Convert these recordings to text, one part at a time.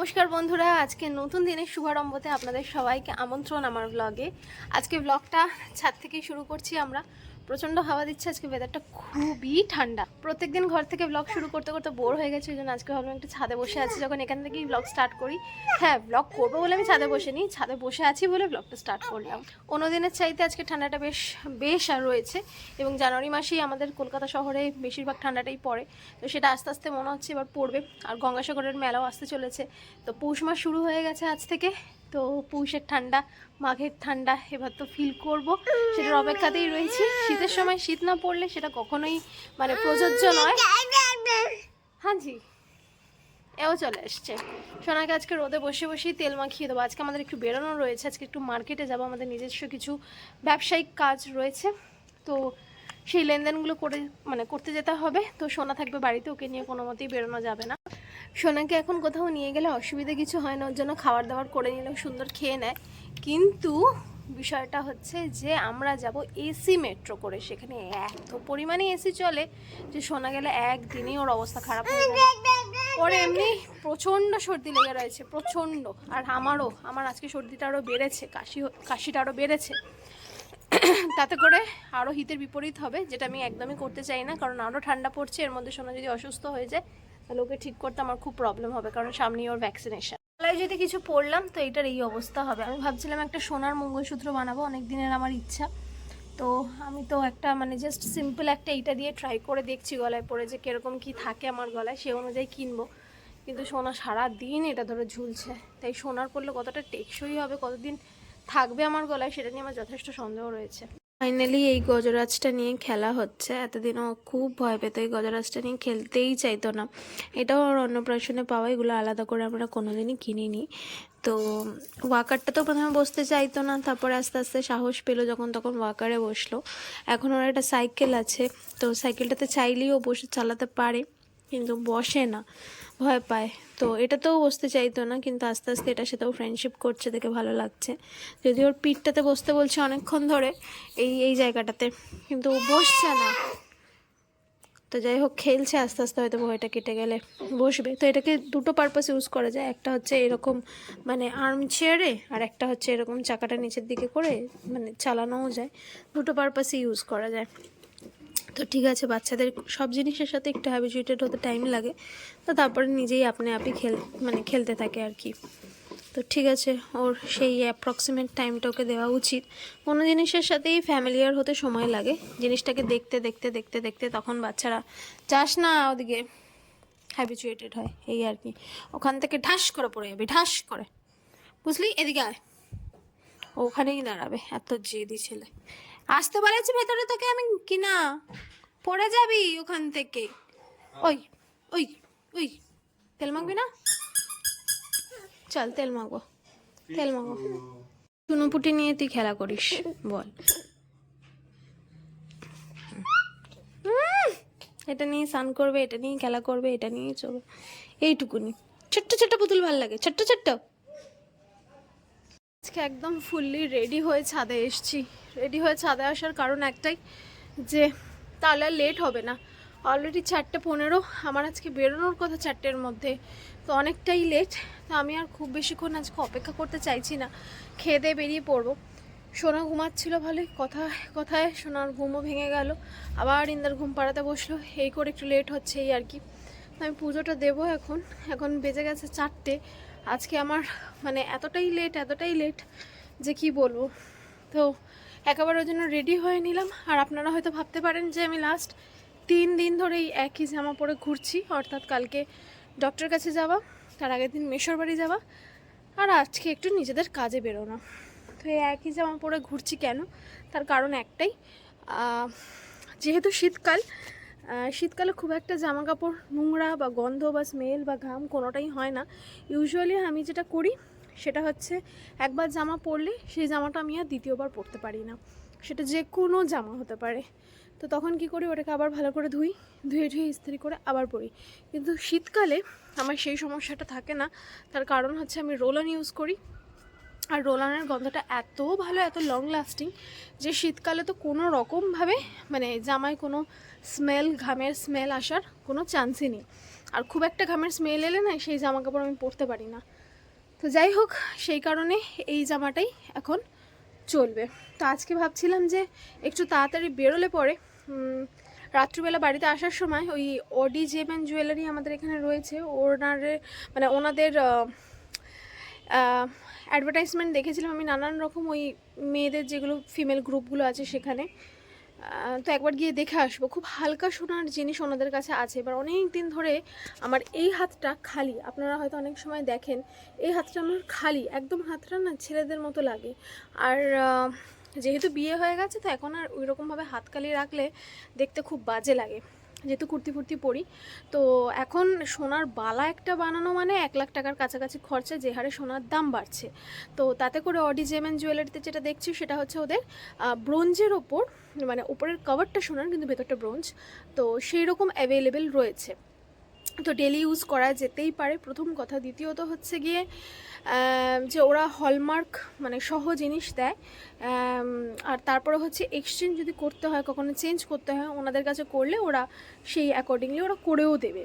নমস্কার বন্ধুরা, আজকে নতুন দিনের শুভারম্ভতে আপনাদের সবাইকে আমন্ত্রণ আমার ব্লগে আজকে ব্লগটা ছাদ থেকে শুরু করছি আমরা। প্রচণ্ড হাওয়া দিচ্ছে, আজকে ওয়েদারটা খুবই ঠান্ডা। প্রত্যেকদিন ঘর থেকে ব্লগ শুরু করতে করতে বোর হয়ে গেছে ওই জন্য আজকে ভাবলাম একটু ছাদে বসে আছি। যখন এখান থেকেই ব্লগ স্টার্ট করি হ্যাঁ ব্লগ করব বলে আমি ছাদে বসে নিই ছাদে বসে আছি বলে ব্লগটা স্টার্ট করলাম। অন্য দিনের চাইতে আজকে ঠান্ডাটা বেশ বেশ আর রয়েছে, এবং জানুয়ারি মাসেই আমাদের কলকাতা শহরে বেশিরভাগ ঠান্ডাটাই পড়ে। তো সেটা আস্তে আস্তে মনে হচ্ছে এবার পড়বে, আর গঙ্গাসাগরের মেলাও আসতে চলেছে। তো পৌষ মাস শুরু হয়ে গেছে আজ থেকে। তো পৌষের ঠান্ডা, মাঘের ঠান্ডা এবার তো ফিল করব। সেটার অপেক্ষাতেই রয়েছি। শীতের সময় শীত না পড়লে সেটা কখনোই মানে প্রযোজ্য নয়। হ্যাঁ জি এও চলে এসছে। সোনাকে আজকে রোদে বসে বসেই তেল মাখিয়ে দেবো। আজকে আমাদের একটু বেরোনো রয়েছে। আজকে একটু মার্কেটে যাব। আমাদের নিজস্ব কিছু ব্যবসায়িক কাজ রয়েছে। তো সেই লেনদেনগুলো করে মানে করতে যেতে হবে। তো সোনা থাকবে বাড়িতে, ওকে নিয়ে কোনো মতেই বেরোনো যাবে না। সোনাকে এখন কোথাও নিয়ে গেলে অসুবিধা কিছু হয় না, ওর জন্য খাবার দাবার করে নিলেও সুন্দর খেয়ে নেয়। কিন্তু বিষয়টা হচ্ছে যে আমরা যাব এসি মেট্রো করে, সেখানে এত পরিমাণে এসি চলে যে শোনা গেলে একদিনই ওর অবস্থা খারাপ হয়ে যায়। ওর এমনি প্রচণ্ড সর্দি লেগে রয়েছে, প্রচণ্ড। আর আমারও, আমার আজকে সর্দিটা আরও বেড়েছে, কাশি কাশিটা আরও বেড়েছে। তাতে করে আরও হিতের বিপরীত হবে, যেটা আমি একদমই করতে চাই না, কারণ আরও ঠান্ডা পড়ছে, এর মধ্যে সোনা যদি অসুস্থ হয়ে যায় তাহলে ওকে ঠিক করতে আমার খুব প্রবলেম হবে, কারণ সামনেই ওর ভ্যাকসিনেশন গলায় যদি কিছু পড়লাম, তো এটার এই অবস্থা হবে। আমি ভাবছিলাম একটা সোনার মঙ্গলসূত্র বানাবো অনেক দিনের আমার ইচ্ছা। তো আমি তো একটা মানে জাস্ট সিম্পল একটা এইটা দিয়ে ট্রাই করে দেখছি গলায় পরে যে কীরকম কি থাকে আমার গলায়, সে অনুযায়ী কিনবো। কিন্তু সোনা সারা দিন এটা ধরে ঝুলছে। তাই সোনার পড়লে কতটা টেকসই হবে, কতদিন থাকবে আমার গলায়, সেটা নিয়ে আমার যথেষ্ট সন্দেহ রয়েছে। ফাইনালি এই গজরাজটা নিয়ে খেলা হচ্ছে। এতদিন ও খুব ভয় পেত এই গজরাজটা নিয়ে খেলতেই চাইতো না। এটাও ওর অন্নপ্রাশনে পাওয়া, এগুলো আলাদা করে আমরা কোনোদিনই কিনিনি। তো ওয়াকারটা তো প্রথমে বসতে চাইতো না, তারপরে আস্তে আস্তে সাহস পেল যখন তখন ওয়াকারে বসল। এখন ওর একটা সাইকেল আছে, তো সাইকেলটাতে চাইলেই ও বসে চালাতে পারে, কিন্তু বসে না। ভয় পায়। তো এটাতেও বসতে চাইতো না, কিন্তু আস্তে আস্তে এটা সেটাও ফ্রেন্ডশিপ করছে, দেখে ভালো লাগছে। যদি ওর পিঠটাতে বসতে বলছে অনেকক্ষণ ধরে এই এই জায়গাটাতে, কিন্তু ও বসছে না। তো যাই হোক, খেলছে আস্তে আস্তে, হয়তো ভয়টা কেটে গেলে বসবে। তো এটাকে দুটো পারপাস ইউজ করা যায়, একটা হচ্ছে এরকম মানে আর্ম চেয়ারে আর একটা হচ্ছে এরকম চাকাটা নিচের দিকে করে মানে চালানোও যায়। দুটো পারপাসে ইউজ করা যায়। তো ঠিক আছে, বাচ্চাদের সব জিনিসের সাথে একটু হ্যাবিচুয়েটেড হতে টাইম লাগে। তো তারপরে নিজেই আপনি আপনি খেল মানে খেলতে থাকে আর কি। তো ঠিক আছে, ওর সেই অ্যাপ্রক্সিমেট টাইমটা ওকে দেওয়া উচিত। কোনো জিনিসের সাথেই ফ্যামিলিয়ার হতে সময় লাগে। জিনিসটাকে দেখতে দেখতে দেখতে দেখতে তখন বাচ্চারা চাস না ওদিকে হ্যাবিচুয়েটেড হয়, এই আর কি। ওখান থেকে ঢাস করে পড়ে যাবে, ঢাস করে। বুঝলি? এদিকে আয়। ওখানেই দাঁড়াবে, এত জেদি ছেলে। আসতে বলেছি ভেতরে তোকে আমি কিনা? পড়ে যাবি ওখান থেকে। ওই ওই ওই, তেল মাখবি না? চল, তেল মাখবো তেল মাখবো। চুনোপুটি নিয়ে তুই খেলা করিস, বল। এটা নিয়ে স্নান করবে, এটা নিয়ে খেলা করবে, এটা নিয়ে চলবে। এইটুকুনি। ছোট্ট ছোট্ট পুতুল ভালো লাগে, ছোট্ট ছোট্ট। আজকে একদম ফুললি রেডি হয়ে ছাদে এসছি। রেডি হয়ে ছাদে আসার কারণ একটাই, যে তাহলে লেট হবে না। অলরেডি চারটে পনেরো, আমার আজকে বেরোনোর কথা চারটের মধ্যে, তো অনেকটাই লেট তো আমি আর খুব বেশিক্ষণ আজকে অপেক্ষা করতে চাইছি না। খেয়ে দিয়ে বেরিয়ে পড়ব। সোনা ঘুমাচ্ছিল ভালোই কথা কথায় সোনার ঘুমও ভেঙে গেল। আবার ইন্দার ঘুম পাড়াতে বসল, এই করে একটু লেট হচ্ছে এই আর কি। তো আমি পুজোটা দেবো এখন এখন বেজে গেছে চারটে। আজকে আমার মানে এতটাই লেট এতটাই লেট যে কি বলব? তো একেবারে ওই জন্য রেডি হয়ে নিলাম। আর আপনারা হয়তো ভাবতে পারেন যে আমি লাস্ট তিন দিন ধরেই একই জামা পরে ঘুরছি। অর্থাৎ কালকে ডক্টরের কাছে যাওয়া, তার আগের দিন মেশোর বাড়ি যাওয়া। আর আজকে একটু নিজেদের কাজে বেরোনো। তো এই একই জামা পরে ঘুরছি কেন? তার কারণ একটাই যেহেতু শীতকাল শীতকালে খুব একটা জামা কাপড় নোংরা বা গন্ধ বা স্মেল বা ঘাম কোনোটাই হয় না। ইউজুয়ালি আমি যেটা করি সেটা হচ্ছে একবার জামা পরলে সেই জামাটা আমি আর দ্বিতীয়বার পরতে পারি না। সেটা যে কোনো জামা হতে পারে। তো তখন কি করি, ওটাকে আবার ভালো করে ধুই, ধুয়ে ধুয়ে ইস্ত্রি করে আবার পরি। কিন্তু শীতকালে আমার সেই সমস্যাটা থাকে না। তার কারণ হচ্ছে আমি রোলন ইউজ করি। আর রোলানের গন্ধটা এত ভালো, এত লং লাস্টিং যে শীতকালে তো কোনো রকমভাবে মানে জামায় কোনো স্মেল ঘামের স্মেল আসার কোনো চান্সই নেই। আর খুব একটা ঘামের স্মেল এলে না সেই জামা কাপড় আমি পরতে পারি না। তো যাই হোক, সেই কারণে এই জামাটাই এখন চলবে। তো আজকে ভাবছিলাম যে একটু তাড়াতাড়ি বেরোলে পরে রাত্রিবেলা বাড়িতে আসার সময় ওই অডি জেমেন জুয়েলারি আমাদের এখানে রয়েছে। ওনারে মানে ওনাদের অ্যাডভার্টাইজমেন্ট দেখেছিলাম আমি নানান রকম ওই মেয়েদের যেগুলো ফিমেল গ্রুপগুলো আছে সেখানে। তো একবার গিয়ে দেখে আসব। খুব হালকা সোনার জিনিস ওনাদের কাছে আছে। এবার অনেক দিন ধরে আমার এই হাতটা খালি। আপনারা হয়তো অনেক সময় দেখেন, এই হাতটা আমার খালি। একদম হাতটা না ছেলেদের মতো লাগে। আর যেহেতু বিয়ে হয়ে গেছে, তো এখন আর ওইরকমভাবে হাত খালি রাখলে দেখতে খুব বাজে লাগে। যেহেতু কুর্তি ফুর্তি পরি। তো এখন সোনার বালা একটা বানানো মানে এক লাখ টাকার কাছাকাছি খরচা যে হারে সোনার দাম বাড়ছে। তো তাতে করে অডি জেমেন জুয়েলারিতে যেটা দেখছি সেটা হচ্ছে ওদের ব্রোঞ্জের ওপর মানে উপরের কভারটা সোনার কিন্তু ভেতরটা ব্রোঞ্জ। তো সেই রকম অ্যাভেলেবেল রয়েছে। তো ডেলি ইউজ করা যেতেই পারে। প্রথম কথা। দ্বিতীয়ত হচ্ছে গিয়ে যে ওরা হলমার্ক মানে সহ জিনিস দেয়। আর তারপরে হচ্ছে এক্সচেঞ্জ যদি করতে হয়, কখনো চেঞ্জ করতে হয়, ওনাদের কাছে করলে ওরা সেই অ্যাকর্ডিংলি ওরা করেও দেবে।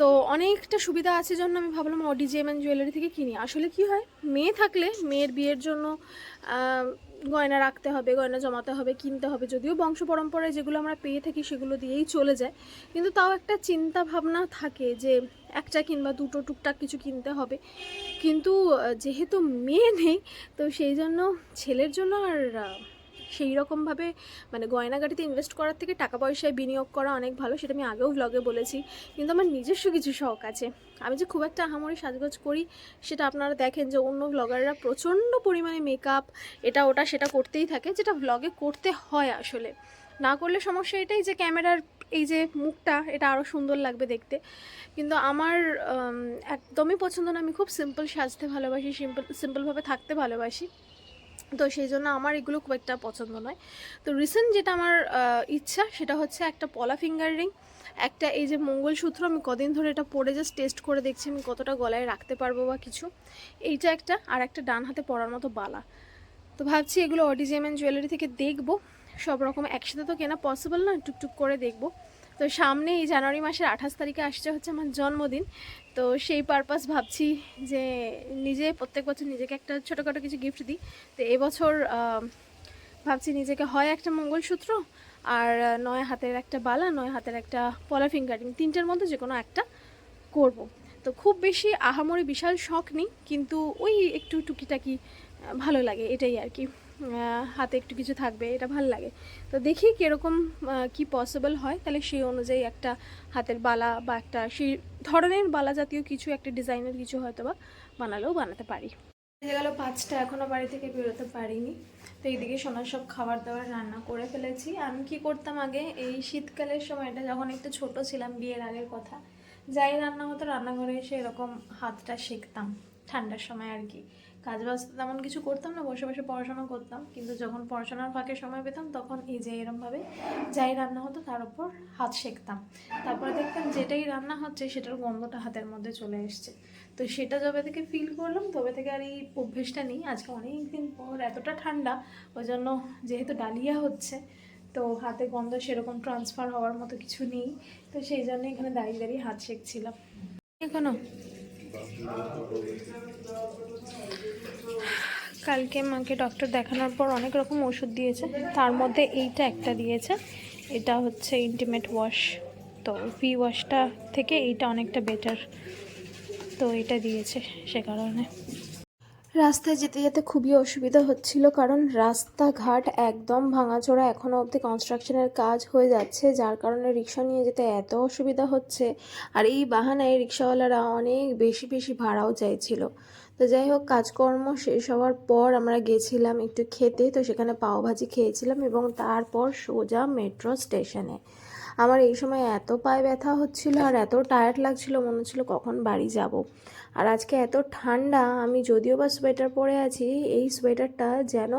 তো অনেকটা সুবিধা আছে জন্য আমি ভাবলাম অডিজিএম অ্যান্ড জুয়েলারি থেকে কিনি। আসলে কি হয়, মেয়ে থাকলে মেয়ের বিয়ের জন্য গয়না রাখতে হবে, গয়না জমাতে হবে, কিনতে হবে। যদিও বংশ পরম্পরায় যেগুলো আমরা পেয়ে থাকি সেগুলো দিয়েই চলে যায়, কিন্তু তাও একটা চিন্তা ভাবনা থাকে যে একটা কিংবা দুটো টুকটাক কিছু কিনতে হবে। কিন্তু যেহেতু মেয়ে নেই, তো সেই জন্য ছেলের জন্য আর সেই রকমভাবে মানে গয়নাগাটিতে ইনভেস্ট করার থেকে টাকা পয়সায় বিনিয়োগ করা অনেক ভালো, সেটা আমি আগেও ব্লগে বলেছি। কিন্তু আমার নিজস্ব কিছু শখ আছে। আমি যে খুব একটা আহামরি সাজগোজ করি, সেটা আপনারা দেখেন যে অন্য ব্লগাররা প্রচণ্ড পরিমাণে মেকআপ এটা, ওটা, সেটা করতেই থাকে, যেটা ব্লগে করতে হয় আসলে। না করলে সমস্যা এটাই যে ক্যামেরার এই যে মুখটা, এটা আরও সুন্দর লাগবে দেখতে। কিন্তু আমার একদমই পছন্দ না, আমি খুব সিম্পল সাজতে ভালোবাসি সিম্পল সিম্পলভাবে থাকতে ভালোবাসি। তো সেই জন্য আমার এগুলো খুব একটা পছন্দ নয়। তো রিসেন্ট যেটা আমার ইচ্ছা সেটা হচ্ছে একটা পলা ফিঙ্গার রিং একটা এই যে মঙ্গলসূত্র আমি কদিন ধরে এটা পরে জাস্ট টেস্ট করে দেখছি আমি কতটা গলায় রাখতে পারব বা কিছু। এইটা একটা, আর একটা ডান হাতে পরার মতো বালা। তো ভাবছি এগুলো অডিজিএম জুয়েলারি থেকে দেখব। সব রকম একসাথে তো কেনা পসিবল না, টুকটুক করে দেখব। তো সামনে এই জানুয়ারি মাসের আঠাশ তারিখে আসছে হচ্ছে আমার জন্মদিন। তো সেই পারপাস ভাবছি যে নিজে প্রত্যেক বছর নিজেকে একটা ছোটোখাটো কিছু গিফট দিই। তো এবছর ভাবছি নিজেকে হয় একটা মঙ্গলসূত্র আর নয় হাতের একটা বালা, নয় হাতের একটা পলা ফিঙ্গারিং তিনটের মধ্যে যে কোনো একটা করব। তো খুব বেশি আহামরি বিশাল শখ নেই, কিন্তু ওই একটু টুকিটাকি ভালো লাগে এটাই আর কি। হাতে একটু কিছু থাকবে, এটা ভালো লাগে। তো দেখি কীরকম কি পসিবল হয়। তাহলে সেই অনুযায়ী একটা হাতের বালা বা একটা সেই ধরনের বালা জাতীয় কিছু, একটা ডিজাইনের কিছু হয়তো বা বানালেও বানাতে পারি। বেজে গেল পাঁচটা এখনও বাড়ি থেকে বেরোতে পারিনি। তো এইদিকে সোনার সব খাবার দাবার রান্না করে ফেলেছি। আমি কি করতাম আগে, এই শীতকালের সময়টা যখন একটু ছোট ছিলাম, বিয়ের আগের কথা, যাই রান্না হতো রান্নাঘরে এসে এরকম হাতটা শিখতাম ঠান্ডার সময় আর কি। কাজ বাজ তেমন কিছু করতাম না, বসে বসে পড়াশোনা করতাম। কিন্তু যখন পড়াশোনার ফাঁকে সময় পেতাম, তখন এই যে এরমভাবে যাই রান্না হতো, তার উপর হাত শেখতাম তারপরে দেখতাম যেটাই রান্না হচ্ছে, সেটার গন্ধটা হাতের মধ্যে চলে এসছে। তো সেটা যবে থেকে ফিল করলাম, তবে থেকে আর এই অভ্যেসটা নেই। আজকে অনেক দিন পর এতটা ঠান্ডা ওই জন্য যেহেতু ডালিয়া হচ্ছে, তো হাতে গন্ধ সেরকম ট্রান্সফার হওয়ার মতো কিছু নেই। তো সেই জন্য এখানে দাঁড়িয়ে দাঁড়িয়ে হাত শেখছিলাম এখনও? কালকে মাকে ডক্টর দেখানোর পর অনেক রকম ওষুধ দিয়েছে। তার মধ্যে এইটা একটা দিয়েছে। এটা হচ্ছে ইন্টিমেট ওয়াশ তো ভি ওয়াশটা থেকে এইটা অনেকটা বেটার তো এটা দিয়েছে সে কারণে। রাস্তায় যেতে যেতে খুবই অসুবিধা হচ্ছিল কারণ রাস্তাঘাট একদম ভাঙাচোরা এখনও অবধি কনস্ট্রাকশনের কাজ হয়ে যাচ্ছে, যার কারণে রিক্সা নিয়ে যেতে এত অসুবিধা হচ্ছে। আর এই বাহানায় রিক্সাওয়ালারা অনেক বেশি বেশি ভাড়াও চাইছিল। তো যাই হোক, কাজকর্ম শেষ হওয়ার পর আমরা গেছিলাম একটু খেতে। তো সেখানে পাওভাজি খেয়েছিলাম এবং তারপর সোজা মেট্রো স্টেশনে। আমার এই সময় এত পায়ে ব্যথা হচ্ছিল আর এত টায়ার্ড লাগছিল, মনে হচ্ছিল কখন বাড়ি যাব। আর আজকে এত ঠান্ডা, আমি যদিও বা সোয়েটার পরে আছি, এই সোয়েটারটা যেন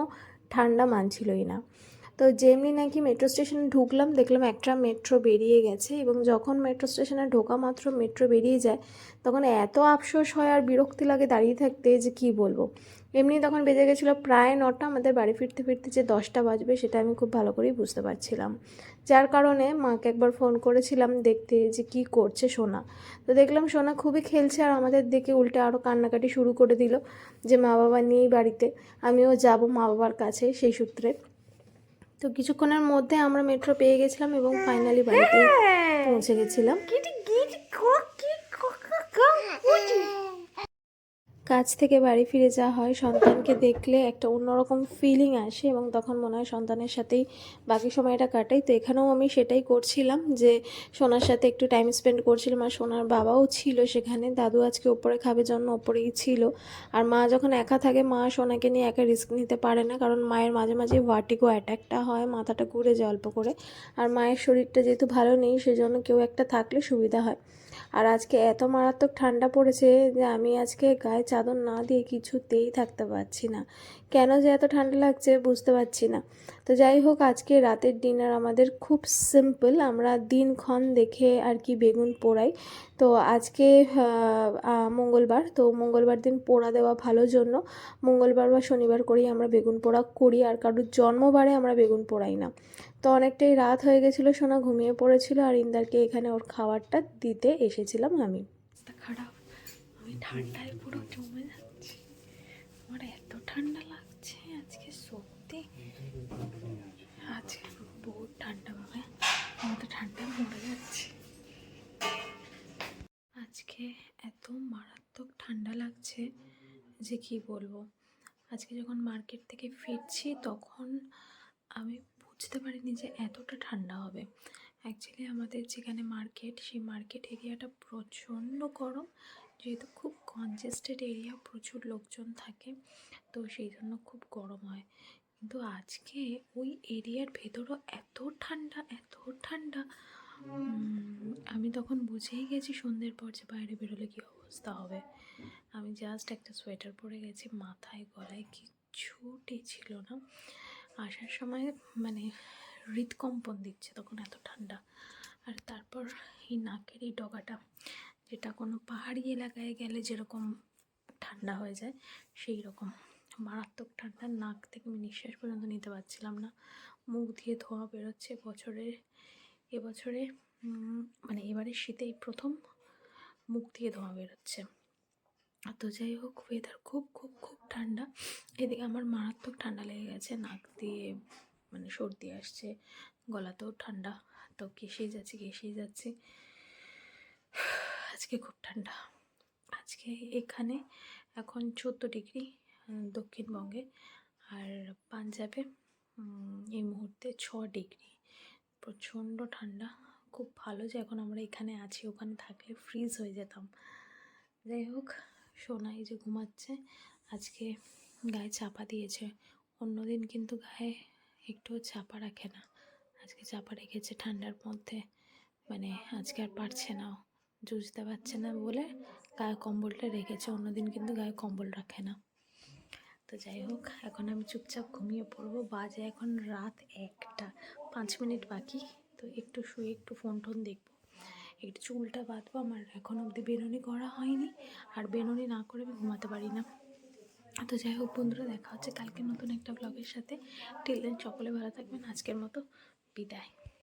ঠান্ডা মানছিলই না। তো যেমনি নাকি মেট্রো স্টেশনে ঢুকলাম, দেখলাম একটা মেট্রো বেরিয়ে গেছে এবং যখন মেট্রো স্টেশনে ঢোকা মাত্র মেট্রো বেরিয়ে যায়, তখন এত আফসোস হয় আর বিরক্তি লাগে দাঁড়িয়ে থাকতে যে কি বলব। এমনি তখন বেজে গেছিল প্রায় নটা, আমাদের বাড়ি ফিরতে ফিরতে যে দশটা বাজবে সেটা আমি খুব ভালো করেই বুঝতে পারছিলাম। যার কারণে মাকে একবার ফোন করেছিলাম দেখতে যে কি করছে সোনা। তো দেখলাম সোনা খুবই খেলছে আর আমাদের দেখে উল্টে আরও কান্নাকাটি শুরু করে দিল যে মা বাবা নেই বাড়িতে, আমিও যাব মা বাবার কাছে সেই সূত্রে। তো কিছুক্ষণের মধ্যে আমরা মেট্রো পেয়ে গেছিলাম এবং ফাইনালি বাড়িতে পৌঁছে গেছিলাম কাজ থেকে বাড়ি ফিরে যাওয়া হয়, সন্তানকে দেখলে একটা অন্যরকম ফিলিং আসে এবং তখন মনে হয় সন্তানের সাথেই বাকি সময়টা কাটাই। তো এখানেও আমি সেটাই করছিলাম যে সোনার সাথে একটু টাইম স্পেন্ড করছিলাম আর সোনার বাবাও ছিল সেখানে, দাদু আজকে ওপরে খাবে জন্য ওপরেই ছিল। আর মা যখন একা থাকে, মা সোনাকে নিয়ে একা রিস্ক নিতে পারে না কারণ মায়ের মাঝে মাঝে ভার্টিগো অ্যাটাকটা হয়, মাথাটা ঘুরে যায় অল্প করে। আর মায়ের শরীরটা যেহেতু ভালো নেই, সেজন্য কেউ একটা থাকলে সুবিধা হয়। আর আজকে এত মারাত্মক ঠান্ডা পড়েছে যে আমি আজকে গায়ে চাদর না দিয়ে কিছুতেই থাকতে পারছি না। কেন যে এত ঠান্ডা লাগছে বুঝতে পারছি না। তো যাই হোক, আজকে রাতের ডিনার আমাদের খুব সিম্পল আমরা দিনক্ষণ দেখে আর কি বেগুন পোড়াই। তো আজকে মঙ্গলবার, তো মঙ্গলবার দিন পোড়া দেওয়া ভালো জন্য। মঙ্গলবার বা শনিবার করেই আমরা বেগুন পোড়া করি, আর কারোর জন্মবারে আমরা বেগুন পোড়াই না। তো অনেকটাই রাত হয়ে গেছিল, সোনা ঘুমিয়ে পড়েছিল, আর ইন্দারকে এখানে ওর খাবারটা দিতে এসেছিলাম আমি। খারাপ। আমি ঠান্ডায় পুরো জমে যাচ্ছি। আমার এত ঠান্ডা লাগছে আজকে সত্যি আজকে বহুত ঠান্ডা বাবা আমি তো ঠান্ডায় মরে যাচ্ছি। আজকে এত মারাত্মক ঠান্ডা লাগছে যে কি বলব? আজকে যখন মার্কেট থেকে ফিরছি তখন আমি বুঝতে পারিনি যে এতটা ঠান্ডা হবে। অ্যাকচুয়ালি আমাদের যেখানে মার্কেট, সেই মার্কেট এরিয়াটা প্রচণ্ড গরম। যেহেতু খুব কনজেস্টেড এরিয়া প্রচুর লোকজন থাকে, তো সেই জন্য খুব গরম হয়। কিন্তু আজকে ওই এরিয়ার ভেতরও এত ঠান্ডা এত ঠান্ডা। আমি তখন বুঝেই গেছি সন্ধ্যের পর যে বাইরে বেরোলে কী অবস্থা হবে। আমি জাস্ট একটা সোয়েটার পরে গেছি, মাথায়, গলায় কিচ্ছুটি ছিল না। আসার সময় মানে হৃদকম্পন দিচ্ছে তখন এত ঠান্ডা। আর তারপর এই নাকের এই ডগাটা, যেটা কোনো পাহাড়ি এলাকায় গেলে যেরকম ঠান্ডা হয়ে যায় সেই রকম মারাত্মক ঠান্ডা, নাক থেকে আমি নিঃশ্বাস পর্যন্ত নিতে পারছিলাম না। মুখ দিয়ে ধোঁয়া বেরোচ্ছে বছরের এবছরে মানে এবারে শীতে এই প্রথম মুখ দিয়ে ধোঁয়া বেরোচ্ছে। তো যাই হোক ওয়েদার খুব খুব খুব ঠান্ডা। এদিকে আমার মারাত্মক ঠান্ডা লেগে গেছে, নাক দিয়ে মানে সর্দি আসছে, গলাতেও ঠান্ডা। তো কেসেই যাচ্ছি কেসেই যাচ্ছি। আজকে খুব ঠান্ডা। আজকে এখানে এখন চোদ্দ ডিগ্রি দক্ষিণবঙ্গে। আর পাঞ্জাবে এই মুহূর্তে ছ ডিগ্রি। প্রচণ্ড ঠান্ডা, খুব ভালো যে এখন আমরা এখানে আছি, ওখানে থাকলে ফ্রিজ হয়ে যেতাম। যাই হোক সোনা এই যে ঘুমাচ্ছে, আজকে গায়ে চাপা দিয়েছে। অন্যদিন কিন্তু গায়ে একটুও চাপা রাখে না। আজকে চাপা রেখেছে ঠান্ডার মধ্যে। মানে আজকে আর পারছে না ও। জুঝতে পারছে না বলে গায়ে কম্বলটা রেখেছে। অন্যদিন কিন্তু গায়ে কম্বল রাখে না। তো যাই হোক, এখন আমি চুপচাপ ঘুমিয়ে পড়ব। বাজে এখন রাত একটা, পাঁচ মিনিট বাকি, তো একটু শুয়ে একটু ফোন টোন দেখব। একটু চুলটা বাঁধবো, আমার এখন অবধি বেরোনি করা হয়নি, আর বেরোনি না করে আমি ঘুমাতে পারি না। তো যাই হোক বন্ধুরা, দেখা হচ্ছে কালকে নতুন একটা ব্লগের সাথে। টিল দেন সকলে ভালো থাকবেন, আজকের মতো বিদায়।